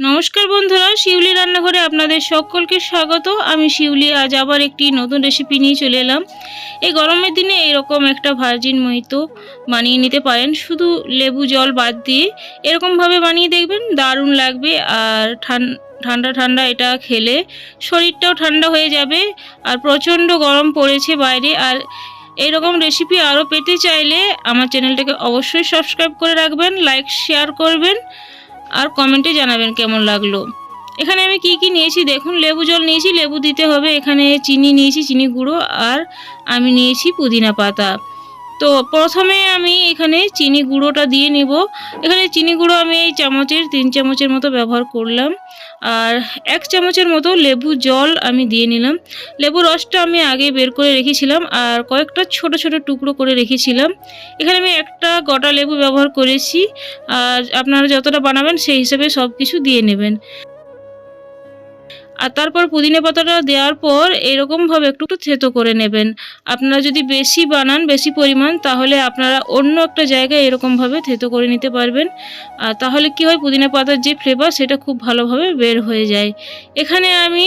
নমস্কার বন্ধুরা, শিউলি রান্নাঘরে আপনাদের সকলকে স্বাগত। আমি শিউলি, আজ আবার একটি নতুন রেসিপি নিয়ে চলে এলাম। এই গরমের দিনে এরকম একটা ভার্জিন মহিতো বানিয়ে নিতে পারেন। শুধু লেবু, জল বাদ দিয়ে এরকমভাবে বানিয়ে দেখবেন, দারুণ লাগবে। আর ঠান- ঠান্ডা ঠান্ডা এটা খেলে শরীরটাও ঠান্ডা হয়ে যাবে আর প্রচণ্ড গরম পড়েছে বাইরে। আর এইরকম রেসিপি আরও পেতে চাইলে আমার চ্যানেলটাকে অবশ্যই সাবস্ক্রাইব করে রাখবেন লাইক শেয়ার করবেন। আর কমেন্টে জানাবেন কেমন লাগল। এখানে আমি কি কি নিয়েছি দেখুন, লেবু জল নিয়েছি, লেবু দিতে হবে, এখানে চিনি নিয়েছি, চিনি গুঁড়ো, আর আমি নিয়েছি পুদিনা পাতা। তো প্রথমে আমি এখানে চিনি গুঁড়োটা দিয়ে নিব। এখানে চিনি গুঁড়ো আমি এই চামচের তিন চামচের মতো ব্যবহার করলাম। আর এক চামচের মতো লেবু জল আমি দিয়ে নিলাম। লেবু রসটা আমি আগে বের করে রেখেছিলাম আর কয়েকটা ছোট ছোট টুকরো করে রেখেছিলাম। এখানে আমি একটা গোটা লেবু ব্যবহার করেছি। আর আপনারা যতটা বানাবেন সেই হিসেবে সব কিছু দিয়ে নেবেন। আর তারপর পুদিনা পাতাটা দেওয়ার পর এরকমভাবে একটু একটু থেতো করে নেবেন। আপনারা যদি বেশি বানান, বেশি পরিমাণ, তাহলে আপনারা অন্য একটা জায়গায় এরকমভাবে থেতো করে নিতে পারবেন। আর তাহলে কি হয়, পুদিনা পাতার যে ফ্লেভার সেটা খুব ভালোভাবে বের হয়ে যায়। এখানে আমি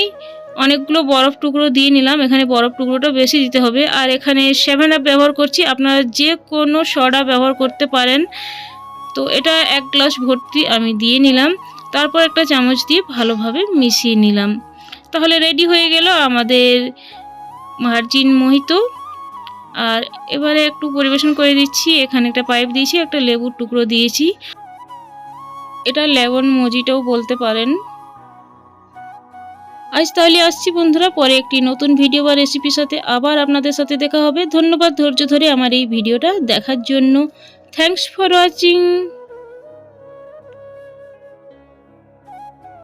অনেকগুলো বরফ টুকরো দিয়ে নিলাম। এখানে বরফ টুকরোটা বেশি দিতে হবে। আর এখানে সেভেন আপ ব্যবহার করছি। আপনারা যে কোনো সডা ব্যবহার করতে পারেন। তো এটা এক গ্লাস ভর্তি আমি দিয়ে নিলাম। তারপর একটা চামচ দিয়ে ভালোভাবে মিশিয়ে নিলাম। তাহলে রেডি হয়ে গেল আমাদের মার্জিন মোহিত। আর এবারে একটু পরিবেশন করে দিচ্ছি, এখানে একটা পাইপ দিয়েছি, একটা লেবুর টুকরো দিয়েছি। এটা লেমন মজিটাও বলতে পারেন। আজ তাহলে আসছি বন্ধুরা, পরে একটি নতুন ভিডিও বা রেসিপির সাথে আবার আপনাদের সাথে দেখা হবে। ধন্যবাদ ধৈর্য ধরে আমার এই ভিডিওটা দেখার জন্য। Thanks for watching